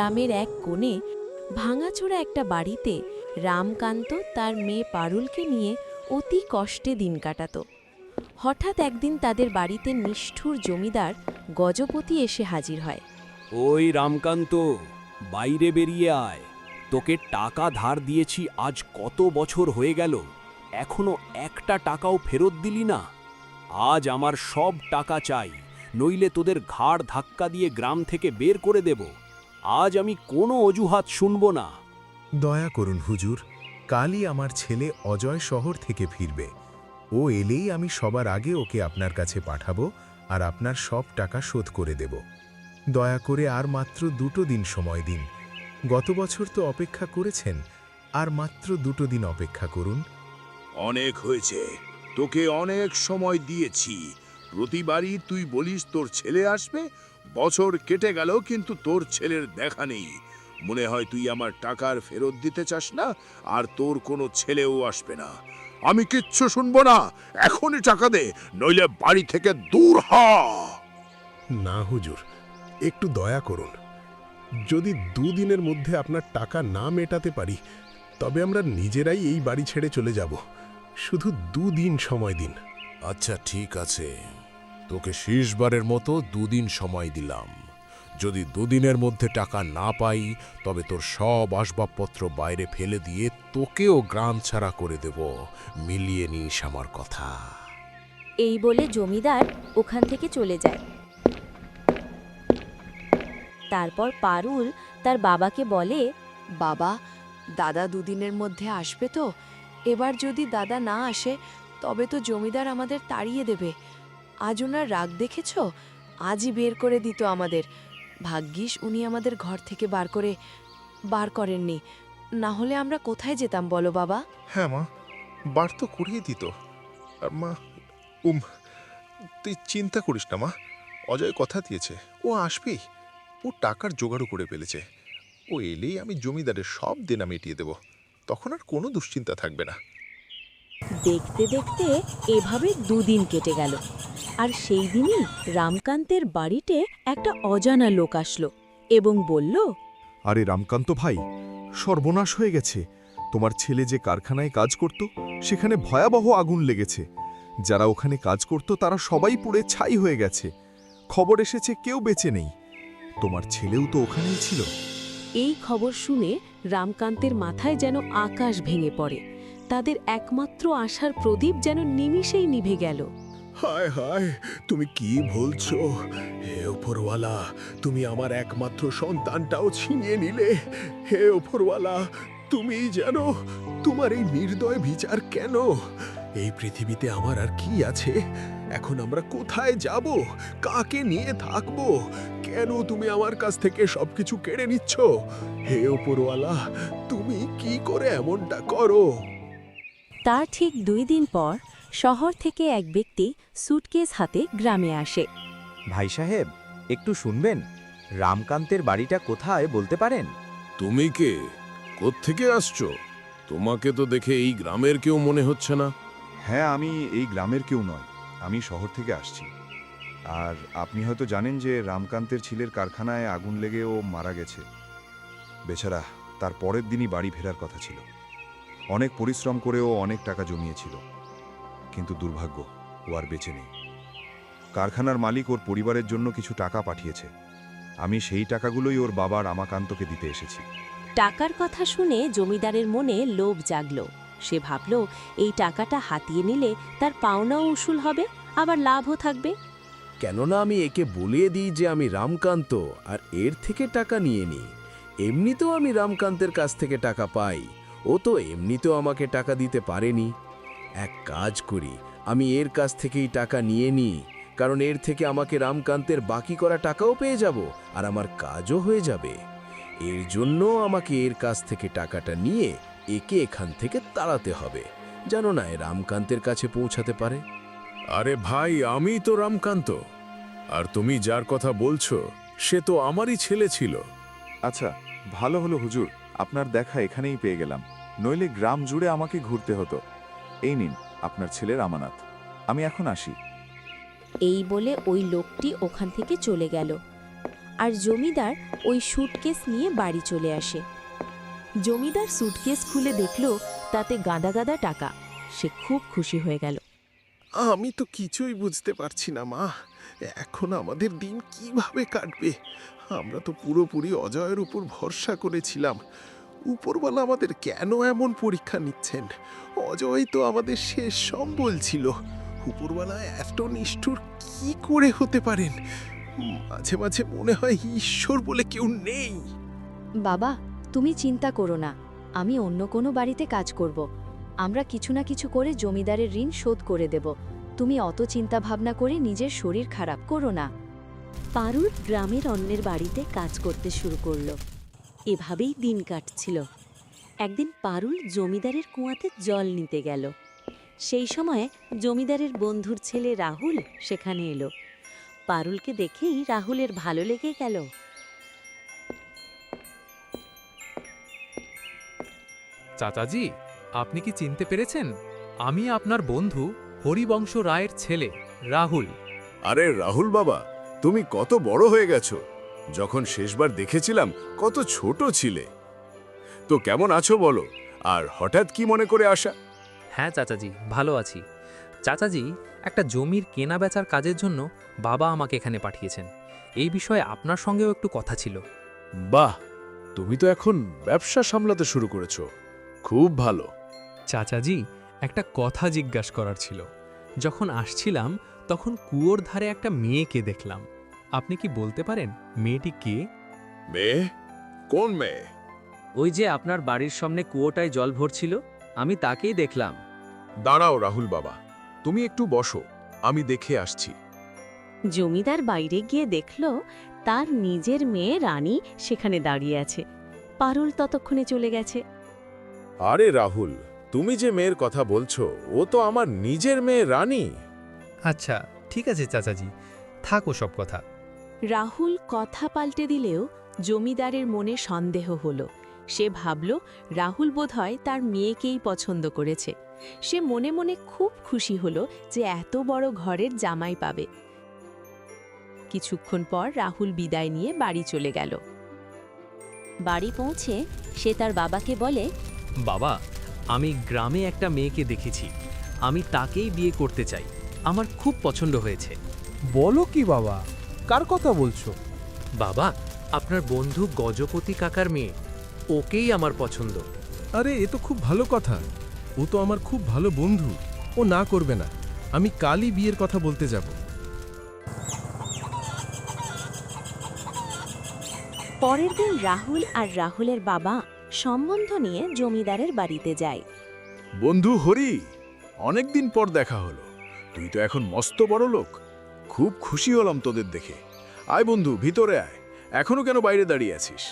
গ্রামের এক কোণে ভাঙাচোরা একটা বাড়িতে রামকান্ত তার মেয়ে পারুলকে নিয়ে অতি কষ্টে দিন কাটাত। হঠাৎ একদিন তাদের বাড়িতে নিষ্ঠুর জমিদার গজপতি এসে হাজির হয়। ওই রামকান্ত, বাইরে বেরিয়ে আয়। তোকে টাকা ধার দিয়েছি, আজ কত বছর হয়ে গেল। এখনও একটা টাকাও ফেরত দিলি না। আজ আমার সব টাকা চাই, নইলে তোদের ঘাড় ধাক্কা দিয়ে গ্রাম থেকে বের করে দেব। আজ আমি কোনো অজুহাত শুনব না। দয়া করুন হুজুর কালই আমার ছেলে অজয় শহর থেকে ফিরবে। ও এলেই আমি সবার আগে ওকে আপনার কাছে পাঠাবো আর আপনার সব টাকা শোধ করে দেব। দয়া করে আর মাত্র দুটো দিন সময় দিন। গত বছর তো অপেক্ষা করেছেন আর মাত্র দুটো দিন অপেক্ষা করুন। অনেক হয়েছে তোকে অনেক সময় দিয়েছি। প্রতিবারই তুই বলিস তোর ছেলে আসবে বছর কেটে গেল কিন্তু তোর ছেলের দেখা নেই। মনে হয় তুই আমার টাকার ফেরত দিতে চাস না আর তোর কোনো ছেলেও আসবে না। আমি কিচ্ছু শুনব না। এখনই টাকা দে নইলে বাড়ি থেকে দূর হ। না হুজুর একটু দয়া করুন। যদি দুদিনের মধ্যে আপনার টাকা না মেটাতে পারি তবে আমরা নিজেরাই এই বাড়ি ছেড়ে চলে যাব। শুধু দুদিন সময় দিন। আচ্ছা ঠিক আছে। তোকে শেষবারের মতো দুদিন সময় দিলাম। যদি দুদিনের মধ্যে টাকা না পাই তবে তোর সব আসবাবপত্র বাইরে ফেলে দিয়ে তোকেও গ্রাম ছাড়া করে দেব। মিলিয়ে নিস আমার কথা। এই বলে জমিদার ওখান থেকে চলে যায়। তারপর পারুল তার বাবাকে বলে বাবা দাদা দুদিনের মধ্যে আসবে তো? এবার যদি দাদা না আসে তবে তো জমিদার আমাদের তাড়িয়ে দেবে। আজ ওনার রাগ দেখেছ? আজই বের করে দিত আমাদের। ভাগ্যিস উনি আমাদের ঘর থেকে বার করে বার করেননি। না হলে আমরা কোথায় যেতাম বলো বাবা? হ্যাঁ মা বার তো করিয়ে দিত। আর মা উম তুই চিন্তা করিস না মা। অজয় কথা দিয়েছে ও আসবেই। ও টাকার জোগাড়ও করে ফেলেছে। ও এলেই আমি জমিদারের সব দেনা মিটিয়ে দেব। তখন আর কোনো দুশ্চিন্তা থাকবে না। দেখতে দেখতে এভাবে দুদিন কেটে গেল। আর সেই দিনই রামকান্তের বাড়িতে একটা অজানা লোক আসলো এবং বলল আরে রামকান্ত ভাই সর্বনাশ হয়ে গেছে। তোমার ছেলে যে কারখানায় কাজ করত সেখানে ভয়াবহ আগুন লেগেছে। যারা ওখানে কাজ করত তারা সবাই পুড়ে ছাই হয়ে গেছে। খবর এসেছে কেউ বেঁচে নেই। তোমার ছেলেও তো ওখানেই ছিল। এই খবর শুনে রামকান্তের মাথায় যেন আকাশ ভেঙে পড়ে। তাদের একমাত্র আশার প্রদীপ যেন নিমিষেই নিভে গেল। হায় হায়, তুমি কি বলছো? হে ওপরওয়ালা তুমি আমার একমাত্র সন্তানটাও ছিনিয়ে নিলে। হে ওপরওয়ালা তুমি জানো তোমার এই নির্দয় বিচার কেন? এই পৃথিবীতে আমার আর কি আছে? এখন আমরা কোথায় যাব? কাকে নিয়ে থাকব? কেন তুমি আমার কাছ থেকে সবকিছু কেড়ে নিচ্ছ? হে ওপরওয়ালা তুমি কি করে এমনটা করো? তার ঠিক দুই দিন পর শহর থেকে এক ব্যক্তি সুটকেস হাতে গ্রামে আসে। ভাই সাহেব একটু শুনবেন? রামকান্তের বাড়িটা কোথায় বলতে পারেন? তুমি কে? কোত্থেকে আসছো? তোমাকে তো দেখে এই গ্রামের কেউ মনে হচ্ছে না। হ্যাঁ আমি এই গ্রামের কেউ নয়। আমি শহর থেকে আসছি। আর আপনি হয়তো জানেন যে রামকান্তের ছেলের কারখানায় আগুন লেগে ও মারা গেছে। বেচারা তার পরের দিনই বাড়ি ফেরার কথা ছিল। অনেক পরিশ্রম করে ও অনেক টাকা জমিয়েছিল। কিন্তু দুর্ভাগ্য ও আর বেঁচে নেই। কারখানার মালিক ওর পরিবারের জন্য কিছু টাকা পাঠিয়েছে। আমি সেই টাকাগুলোই ওর বাবা রামাকান্তকে দিতে এসেছি। টাকার কথা শুনে জমিদারের মনে লোভ জাগল। সে ভাবল এই টাকাটা হাতিয়ে নিলে তার পাওনাও উসুল হবে আবার লাভও থাকবে। কেননা আমি একে বলিয়ে দিই যে আমি রামকান্ত আর এর থেকে টাকা নিয়ে নিই এমনিতেও আমি রামকান্তের কাছ থেকে টাকা পাই। ও তো এমনিতেও আমাকে টাকা দিতে পারেনি। এক কাজ করি। আমি এর কাছ থেকেই টাকা নিয়ে নিই কারণ এর থেকে আমাকে রামকান্তের বাকি করা টাকাও পেয়ে যাব আর আমার কাজও হয়ে যাবে। এর জন্য আমাকে এর কাছ থেকে টাকাটা নিয়ে একে এখান থেকে তাড়াতে হবে। যেন না এ রামকান্তের কাছে পৌঁছাতে পারে? আরে ভাই আমি তো রামকান্ত। আর তুমি যার কথা বলছো সে তো আমারই ছেলে ছিল। আচ্ছা ভালো হলো হুজুর। আপনার দেখা এখানেই পেয়ে গেলাম। নইলে গ্রাম জুড়ে আমাকে ঘুরতে হতো। এই নিন আপনার ছেলের আমানাত। আমি এখন আসি। এই বলে ওই লোকটি ওখান থেকে চলে গেল। আর জমিদার ওই সুটকেস নিয়ে বাড়ি চলে আসে। জমিদার সুটকেস খুলে দেখল তাতে গাদা গাদা টাকা। সে খুব খুশি হয়ে গেল। আমি তো কিছুই বুঝতে পারছি না মা। এখন আমাদের দিন কীভাবে কাটবে? আমরা তো পুরোপুরি অজয়ের উপর ভরসা করেছিলাম। উপরওয়ালা আমাদের কেন এমন পরীক্ষা নিচ্ছেন? অজয় তো আমাদের শেষ সম্বল ছিল। উপরওয়ালা এত নিষ্ঠুর কি করে হতে পারেন? মাঝে মাঝে মনে হয় ঈশ্বর বলে কেউ নেই। বাবা, তুমি চিন্তা করো না। আমি অন্য কোনো বাড়িতে কাজ করব। আমরা কিছু না কিছু করে জমিদারের ঋণ শোধ করে দেব। তুমি অত চিন্তা ভাবনা করে নিজের শরীর খারাপ করো না। পারুল গ্রামের অন্যের বাড়িতে কাজ করতে শুরু করল। এভাবেই দিন কাটছিল। একদিন পারুল জমিদারের কুয়াতে জল নিতে গেল। সেই সময় জমিদারের বন্ধুর ছেলে রাহুল সেখানে এলো। পারুলকে দেখেই রাহুলের ভালো লেগে গেল। চাচাজি আপনি কি চিনতে পেরেছেন? আমি আপনার বন্ধু হরিবংশ রায়ের ছেলে রাহুল। আরে রাহুল বাবা তুমি কত বড় হয়ে গেছো। যখন শেষবার দেখেছিলাম কত ছোট ছিলে। তো কেমন আছো বলো? আর হঠাৎ কি মনে করে আসা? হ্যাঁ চাচাজি ভালো আছি। চাচাজি একটা জমির কেনা বেচার কাজের জন্য বাবা আমাকে এখানে পাঠিয়েছেন। এই বিষয়ে আপনার সঙ্গেও একটু কথা ছিল। বাহ! তুমি তো এখন ব্যবসা সামলাতে শুরু করেছ। খুব ভালো। চাচাজি একটা কথা জিজ্ঞাসা করার ছিল। যখন আসছিলাম তখন কুয়োর ধারে একটা মেয়েকে দেখলাম। আপনি কি বলতে পারেন মেয়েটি কে? মেয়ে? কোন মেয়ে? ওই যে আপনার বাড়ির সামনে কুয়োটায় জল ভরছিল আমি তাকেই দেখলাম। দাঁড়াও রাহুল বাবা তুমি একটু বসো আমি দেখে আসছি। জমিদার বাইরে গিয়ে দেখল তার নিজের মেয়ে রানী সেখানে দাঁড়িয়ে আছে। পারুল ততক্ষণে চলে গেছে। আরে রাহুল তুমি যে মেয়ের কথা বলছো ও তো আমার নিজের মেয়ে রানী। আচ্ছা ঠিক আছে চাচাজি থাকো সব কথা। রাহুল কথা পাল্টে দিলেও জমিদারের মনে সন্দেহ হলো। সে ভাবল রাহুল বোধহয় তার মেয়েকেই পছন্দ করেছে। সে মনে মনে খুব খুশি হলো যে এত বড় ঘরের জামাই পাবে। কিছুক্ষণ পর রাহুল বিদায় নিয়ে বাড়ি চলে গেল। বাড়ি পৌঁছে সে তার বাবাকে বলে বাবা আমি গ্রামে একটা মেয়েকে দেখেছি। আমি তাকেই বিয়ে করতে চাই। আমার খুব পছন্দ হয়েছে। বলো কি বাবা? কার কথা বলছো? বাবা আপনার বন্ধু গজপতি কাকার মেয়ে। ওকেই আমার পছন্দ। আরে এ তো খুব ভালো কথা। ও তো আমার খুব ভালো বন্ধু। ও না করবে না। আমি কালই বিয়ের কথা বলতে যাব। পরের দিন রাহুল আর রাহুলের বাবা সম্বন্ধ নিয়ে জমিদারের বাড়িতে যায়। বন্ধু হরি অনেকদিন পর দেখা হলো। তুই তো এখন মস্ত বড় লোক খুব খুশি হলাম তোদের দেখে। আয় বন্ধু ভিতরে আয়। এখনও কেন বাইরে দাঁড়িয়ে আছিস?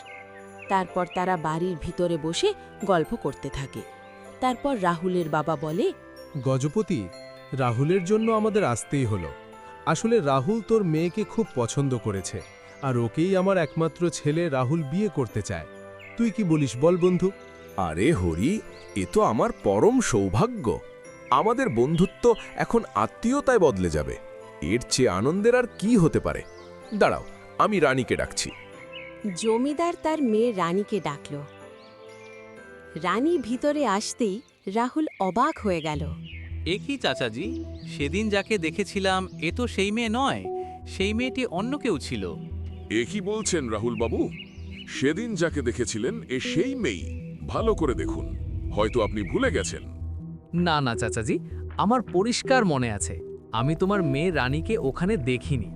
তারপর তারা বাড়ির ভিতরে বসে গল্প করতে থাকে। তারপর রাহুলের বাবা বলে গজপতি রাহুলের জন্য আমাদের আসতেই হলো। আসলে রাহুল তোর মেয়েকে খুব পছন্দ করেছে আর ওকেই আমার একমাত্র ছেলে রাহুল বিয়ে করতে চায়। তুই কি বলিস বল বন্ধু? আরে হরি এ তো আমার পরম সৌভাগ্য। আমাদের বন্ধুত্ব এখন আত্মীয়তায় বদলে যাবে। এর চেয়ে আনন্দের আর কি হতে পারে? দাঁড়াও আমি রানীকে ডাকছি। জমিদার তার মেয়ে রানীকে ডাকল। রানী ভিতরে আসতেই রাহুল অবাক হয়ে গেল। এ কি চাচাজি? সেদিন যাকে দেখেছিলাম এ তো সেই মেয়ে নয় সেই মেয়েটি অন্য কেউ ছিল। এ কি বলছেন রাহুল বাবু সেদিন যাকে দেখেছিলেন এ সেই মেয়ে ভালো করে দেখুন হয়তো আপনি ভুলে গেছেন। না না চাচাজি আমার পরিষ্কার মনে আছে। আমি তোমার মেয়ে রানীকে ওখানে দেখিনি।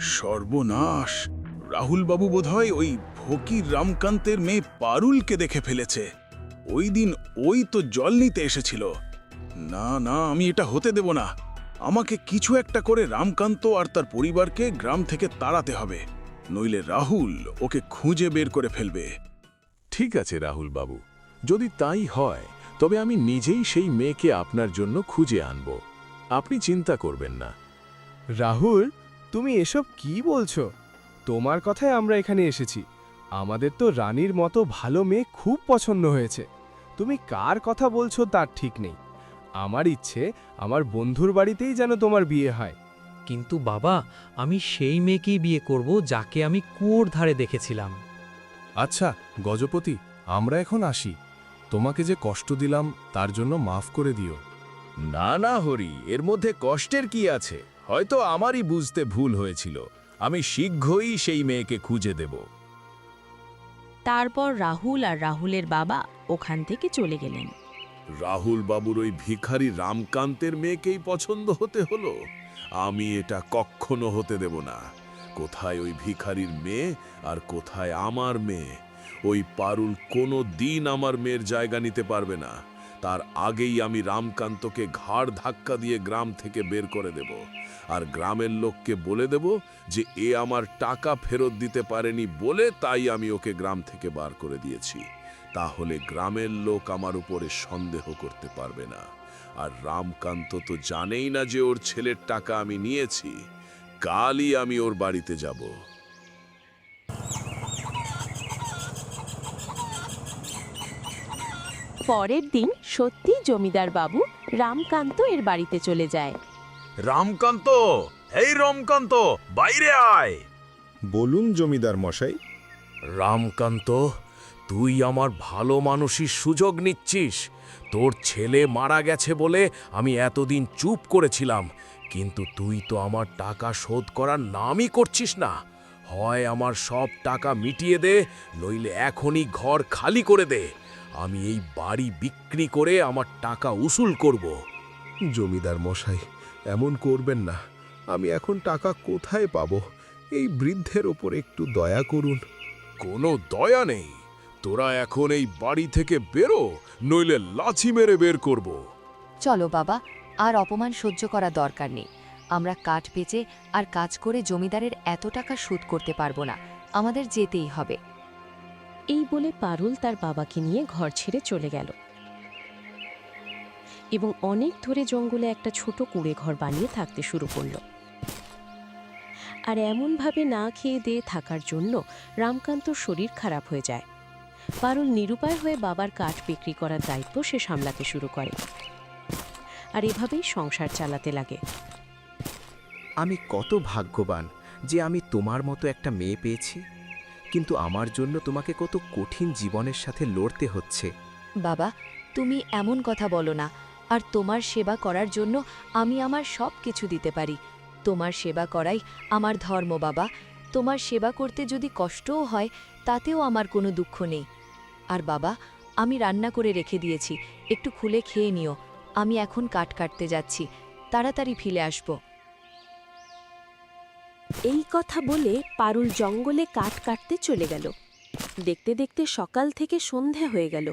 সর্বনাশ! রাহুল বাবু বোধহয় ওই ফকির রামকান্তের মেয়ে পারুলকে দেখে ফেলেছে। ওই দিন ওই তো জল নিতে এসেছিল। না না আমি এটা হতে দেব না। আমাকে কিছু একটা করে রামকান্ত আর তার পরিবারকে গ্রাম থেকে তাড়াতে হবে। নইলে রাহুল ওকে খুঁজে বের করে ফেলবে। ঠিক আছে রাহুল বাবু যদি তাই হয় তবে আমি নিজেই সেই মেয়েকে আপনার জন্য খুঁজে আনব। আপনি চিন্তা করবেন না। রাহুল তুমি এসব কি বলছো? তোমার কথায় আমরা এখানে এসেছি। আমাদের তো রানীর মতো ভালো মেয়ে খুব পছন্দ হয়েছে। তুমি কার কথা বলছো তার ঠিক নেই। আমার ইচ্ছে আমার বন্ধুর বাড়িতেই যেন তোমার বিয়ে হয়। কিন্তু বাবা আমি সেই মেয়েকেই বিয়ে করব যাকে আমি কুয়োর ধারে দেখেছিলাম। আচ্ছা গজপতি আমরা এখন আসি। তোমাকে যে কষ্ট দিলাম তার জন্য মাফ করে দিও। না না হরি এর মধ্যে কষ্টের কি আছে? হয়তো আমারই বুঝতে ভুল হয়েছিল। আমি শীঘ্রই সেই মেয়েকে খুঁজে দেব। তারপর রাহুল আর রাহুলের বাবা ওখান থেকে চলে গেলেন। রাহুল বাবুর ওই ভিখারি রামকান্তের মেয়েকেই পছন্দ হতে হলো। আমি এটা কখনো হতে দেব না। কোথায় ওই ভিখারির মেয়ে আর কোথায় আমার মেয়ে? ওই পারুল কোনো দিন আমার মেয়ের জায়গা নিতে পারবে না। তার আগেই আমি রামকান্তকে ঘাড় ধাক্কা দিয়ে গ্রাম থেকে বের করে দেব। আর গ্রামের লোককে বলে দেব যে, এ আমার টাকা ফেরত দিতে পারেনি বলে তাই আমি ওকে গ্রাম থেকে বার করে দিয়েছি। তাহলে গ্রামের লোক আমার উপরে সন্দেহ করতে পারবে না। আর রামকান্ত তো জানেই না যে ওর ছেলের টাকা আমি নিয়েছি। কালই আমি ওর বাড়িতে যাব। পরের দিন সত্যি জমিদার বাবু রামকান্ত এর বাড়িতে চলে যায়। রামকান্ত? এই রামকান্ত বাইরে আয়। বলুন জমিদার মশাই। রামকান্ত তুই আমার ভালো মানুষই সুযোগ নিচ্ছিস। তোর ছেলে মারা গেছে বলে আমি এতদিন চুপ করেছিলাম কিন্তু তুই তো আমার টাকা শোধ করার নামই করছিস না। হয় আমার সব টাকা মিটিয়ে দে নইলে এখনই ঘর খালি করে দে। আমি এই বাড়ি বিক্রি করে আমার টাকা উসুল করব। জমিদার মশাই এমন করবেন না। আমি এখন টাকা কোথায় পাবো? এই বৃদ্ধের ওপর একটু দয়া করুন। কোনো দয়া নেই। তোরা এখন এই বাড়ি থেকে বেরো নইলে লাথি মেরে বের করব। চলো বাবা আর অপমান সহ্য করা দরকার নেই। আমরা কাঠ বেচে আর কাজ করে জমিদারের এত টাকা সুদ করতে পারব না। আমাদের যেতেই হবে। এই বলে পারুল তার বাবাকে নিয়ে ঘর ছেড়ে চলে গেল। এবং অনেক ধরে জঙ্গলে একটা ছোট কুঁড়ে ঘর বানিয়ে থাকতে শুরু করল। আর এমনভাবে না খেয়ে দিয়ে থাকার জন্য রামকান্তর শরীর খারাপ হয়ে যায়। পারুল নিরুপায় হয়ে বাবার কাঠ বিক্রি করার দায়িত্ব সে সামলাতে শুরু করে। আর এভাবেই সংসার চালাতে লাগে। আমি কত ভাগ্যবান যে আমি তোমার মতো একটা মেয়ে পেয়েছি। কিন্তু আমার জন্য তোমাকে কত কঠিন জীবনের সাথে লড়তে হচ্ছে। বাবা, তুমি এমন কথা বলো না। আর তোমার সেবা করার জন্য আমি আমার সব কিছু দিতে পারি। তোমার সেবা করাই আমার ধর্ম, বাবা। তোমার সেবা করতে যদি কষ্টও হয়, তাতেও আমার কোনো দুঃখ নেই। আর বাবা, আমি রান্না করে রেখে দিয়েছি। একটু খুলে খেয়ে নিও। আমি এখন কাট কাটতে যাচ্ছি। তাড়াতাড়ি ফিরে আসব। এই কথা বলে পারুল জঙ্গলে কাঠ কাটতে চলে গেল। দেখতে দেখতে সকাল থেকে সন্ধে হয়ে গেল।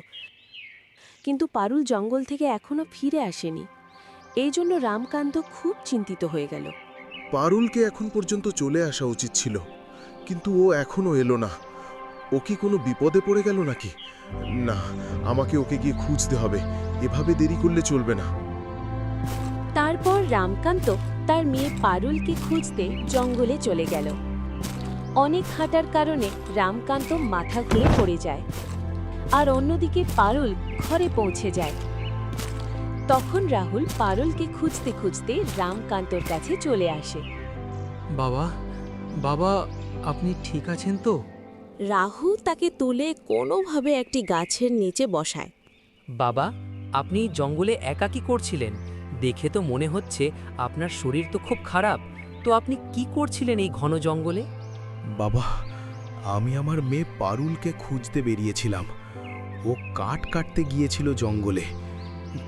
কিন্তু পারুল জঙ্গল থেকে এখনও ফিরে আসেনি। এই জন্য রামকান্ত খুব চিন্তিত হয়ে গেল। পারুলকে এখন পর্যন্ত চলে আসা উচিত ছিল কিন্তু ও এখনও এলো না। ও কি কোনো বিপদে পড়ে গেল নাকি? না আমাকে ওকে গিয়ে খুঁজতে হবে। এভাবে দেরি করলে চলবে না। তারপর রামকান্ত তার মেয়ে পারুলকে খুঁজতে জঙ্গলে চলে গেল। অনেক হাঁটার কারণে রামকান্ত মাথা ঘুরে পড়ে যায়। আর অন্যদিকে পারুল ঘরে পৌঁছে যায়। তখন রাহুল পারুলকে খুঁজতে খুঁজতে রামকান্তর কাছে চলে আসে। বাবা বাবা আপনি ঠিক আছেন তো? রাহু তাকে তুলে কোনোভাবে একটি গাছের নিচে বসায়। বাবা আপনি জঙ্গলে একা কি করছিলেন? দেখে তো মনে হচ্ছে আপনার শরীর তো খুব খারাপ। তো আপনি কি করছিলেন এই ঘন জঙ্গলে? বাবা আমি আমার মেয়ে পারুলকে খুঁজতে বেরিয়েছিলাম। ও কাঠ কাটতে গিয়েছিল জঙ্গলে।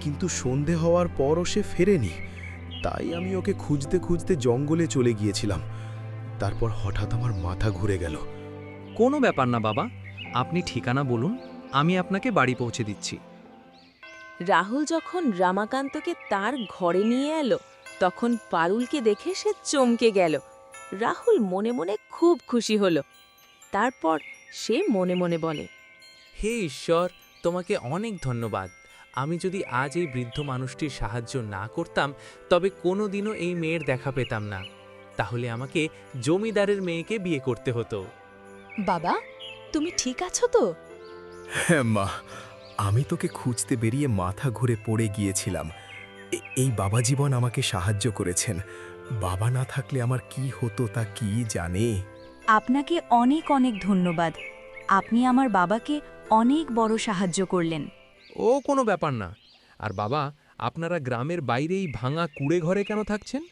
কিন্তু সন্ধে হওয়ার পরও সে ফেরেনি। তাই আমি ওকে খুঁজতে খুঁজতে জঙ্গলে চলে গিয়েছিলাম। তারপর হঠাৎ আমার মাথা ঘুরে গেল। কোনো ব্যাপার না বাবা। আপনি ঠিকানা বলুন আমি আপনাকে বাড়ি পৌঁছে দিচ্ছি। রাহুল যখন রামাকান্তকে তার ঘরে নিয়ে এলো তখন পারুলকে দেখে সে চমকে গেল। রাহুল মনে মনে খুব খুশি হলো। তারপর সে মনে মনে বলে হে ঈশ্বর তোমাকে অনেক ধন্যবাদ। আমি যদি আজ এই বৃদ্ধ মানুষটির সাহায্য না করতাম তবে কোনো দিনও এই মেয়ের দেখা পেতাম না। তাহলে আমাকে জমিদারের মেয়েকে বিয়ে করতে হতো। বাবা তুমি ঠিক আছো তো? হ্যাঁ মা আমি তোকে খুঁজতে বেরিয়ে মাথা ঘুরে পড়ে গিয়েছিলাম। এই বাবা জীবন আমাকে সাহায্য করেছেন। বাবা না থাকলে আমার কি হতো তা কি জানে? আপনাকে অনেক অনেক ধন্যবাদ। আপনি আমার বাবাকে অনেক বড় সাহায্য করলেন। ও কোনো ব্যাপার না। আর বাবা আপনারা গ্রামের বাইরেই ভাঙা কুড়ে ঘরে কেন থাকছেন?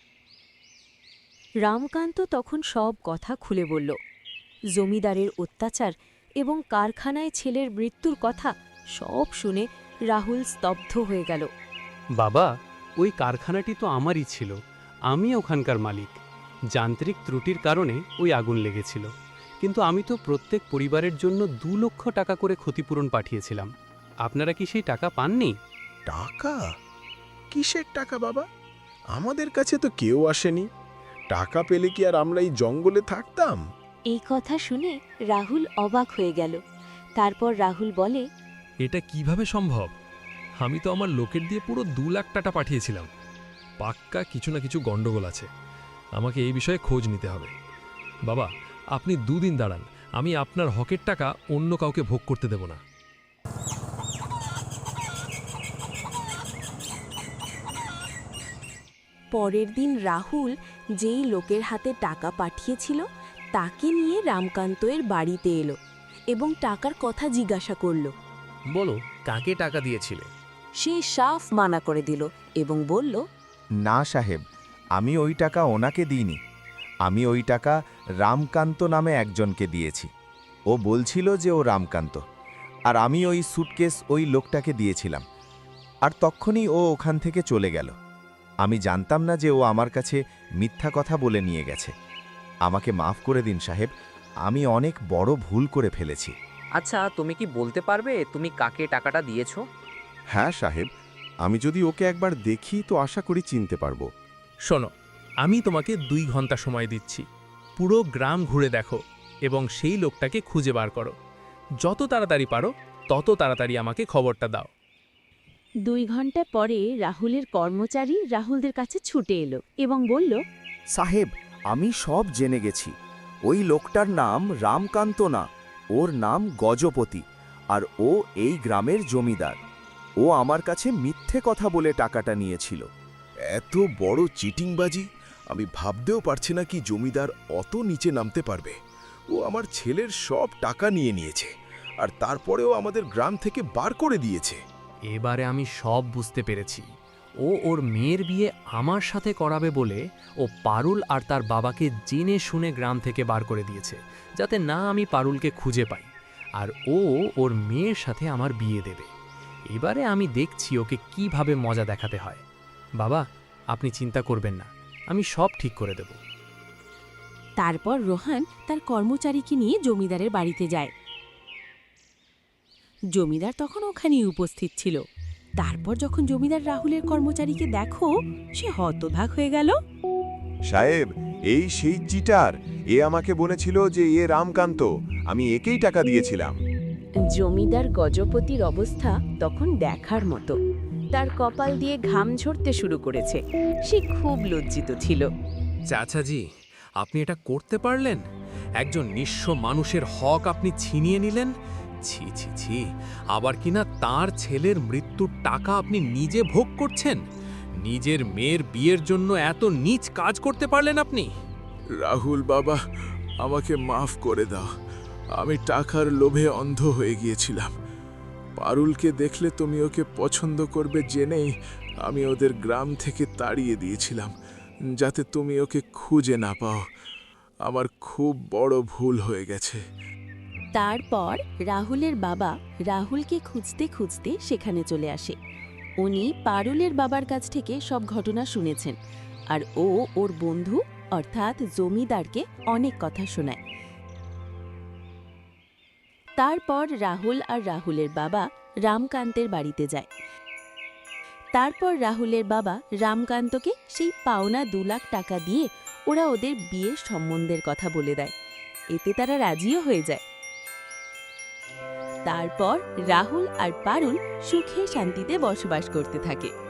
রামকান্ত তখন সব কথা খুলে বলল। জমিদারের অত্যাচার এবং কারখানায় ছেলের মৃত্যুর কথা সব শুনে রাহুল স্তব্ধ হয়ে গেল। বাবা ওই কারখানাটি তো আমারই ছিল। আমি ওখানকার মালিক। যান্ত্রিক ত্রুটির কারণে ওই আগুন লেগেছিল। কিন্তু আমি তো প্রত্যেক পরিবারের জন্য দু লক্ষ টাকা করে ক্ষতিপূরণ পাঠিয়েছিলাম। আপনারা কি সেই টাকা পাননি? টাকা? কিসের টাকা বাবা? আমাদের কাছে তো কেউ আসেনি। টাকা পেলে কি আর আমরা এই জঙ্গলে থাকতাম? এই কথা শুনে রাহুল অবাক হয়ে গেল। তারপর রাহুল বলে এটা কীভাবে সম্ভব? আমি তো আমার লোকের দিয়ে পুরো দু লাখ টাকা পাঠিয়েছিলাম। পাক্কা কিছু না কিছু গন্ডগোল আছে। আমাকে এই বিষয়ে খোঁজ নিতে হবে। বাবা, আপনি দুদিন দাঁড়ান। আমি আপনার হকের টাকা অন্য কাউকে ভোগ করতে দেব না। পরের দিন রাহুল যেই লোকের হাতে টাকা পাঠিয়েছিল, তাকে নিয়ে রামকান্ত এর বাড়িতে এলো এবং টাকার কথা জিজ্ঞাসা করল। বলো কাকে টাকা দিয়েছিলে? সে সাফ মানা করে দিল এবং বলল না সাহেব আমি ওই টাকা ওনাকে দিইনি। আমি ওই টাকা রামকান্ত নামে একজনকে দিয়েছি। ও বলছিল যে ও রামকান্ত। আর আমি ওই সুটকেস ওই লোকটাকে দিয়েছিলাম। আর তখনই ও ওখান থেকে চলে গেল। আমি জানতাম না যে ও আমার কাছে মিথ্যা কথা বলে নিয়ে গেছে। আমাকে মাফ করে দিন সাহেব আমি অনেক বড় ভুল করে ফেলেছি। আচ্ছা তুমি কি বলতে পারবে তুমি কাকে টাকাটা দিয়েছ? হ্যাঁ সাহেব। আমি যদি ওকে একবার দেখি তো আশা করি চিনতে পারব। শোনো আমি তোমাকে দুই ঘণ্টা সময় দিচ্ছি। পুরো গ্রাম ঘুরে দেখো এবং সেই লোকটাকে খুঁজে বার করো। যত তাড়াতাড়ি পারো তত তাড়াতাড়ি আমাকে খবরটা দাও। দুই ঘণ্টা পরে রাহুলের কর্মচারী রাহুলদের কাছে ছুটে এলো এবং বলল সাহেব আমি সব জেনে গেছি। ওই লোকটার নাম রামকান্ত না ওর নাম গজপতি আর ও এই গ্রামের জমিদার। ও আমার কাছে মিথ্যে কথা বলে টাকাটা নিয়েছিল। এত বড় চিটিংবাজি? আমি ভাবতেও পারছি না কি জমিদার অত নিচে নামতে পারবে। ও আমার ছেলের সব টাকা নিয়ে নিয়েছে আর তারপরেও আমাদের গ্রাম থেকে বার করে দিয়েছে। এবারে আমি সব বুঝতে পেরেছি। ও ওর মেয়ের বিয়ে আমার সাথে করাবে বলে ও পারুল আর তার বাবাকে জেনে শুনে গ্রাম থেকে বার করে দিয়েছে, যাতে না আমি পারুলকে খুঁজে পাই। আর ও ওর মেয়ের সাথে আমার বিয়ে দেবে। এবারে আমি দেখছি ওকে কীভাবে মজা দেখাতে হয়। বাবা, আপনি চিন্তা করবেন না, আমি সব ঠিক করে দেব। তারপর রোহান তার কর্মচারীকে নিয়ে জমিদারের বাড়িতে যায়। জমিদার তখন ওখানেই উপস্থিত ছিল। তারপর যখন জমিদার রাহুলের কর্মচারীকে দেখো সে হতভাগ হয়ে গেল। সাহেব এই সেই চিটার এ আমাকে বলেছিল যে এ রামকান্ত আমি একেই টাকা দিয়েছিলাম। জমিদার গজপতির অবস্থা তখন দেখার মতো। তার কপাল দিয়ে ঘাম ঝরতে শুরু করেছে। সে খুব লজ্জিত ছিল। চাচাজি আপনি এটা করতে পারলেন? একজন নিঃস্ব মানুষের হক আপনি ছিনিয়ে নিলেন? ছি ছি ছি আবার কিনা তার ছেলের মৃত্যুর টাকা আপনি নিজে ভোগ করছেন? নিজের মেয়ের বিয়ের জন্য এত নীচ কাজ করতে পারলেন আপনি? রাহুল বাবা, আমাকে মাফ করে দাও। আমি টাকার লোভে অন্ধ হয়ে গিয়েছিলাম। পারুলকে দেখলে তুমি ওকে পছন্দ করবে জেনেই আমি ওদের গ্রাম থেকে তাড়িয়ে দিয়েছিলাম, যাতে তুমি ওকে খুঁজে না পাও। আমার খুব বড় ভুল হয়ে গেছে। তারপর রাহুলের বাবা রাহুলকে খুঁজতে খুঁজতে সেখানে চলে আসে। উনি পারুলের বাবার কাছ থেকে সব ঘটনা শুনেছেন আর ও ওর বন্ধু, অর্থাৎ জমিদারকে অনেক কথা শোনায়। তারপর রাহুল আর রাহুলের বাবা রামকান্তের বাড়িতে যায়। তারপর রাহুলের বাবা রামকান্তকে সেই পাওনা দু লাখ টাকা দিয়ে ওরা ওদের বিয়ের সম্বন্ধের কথা বলে দেয়। এতে তারা রাজিও হয়ে যায়। তারপর রাহুল আর পারুল সুখে শান্তিতে বসবাস করতে থাকে।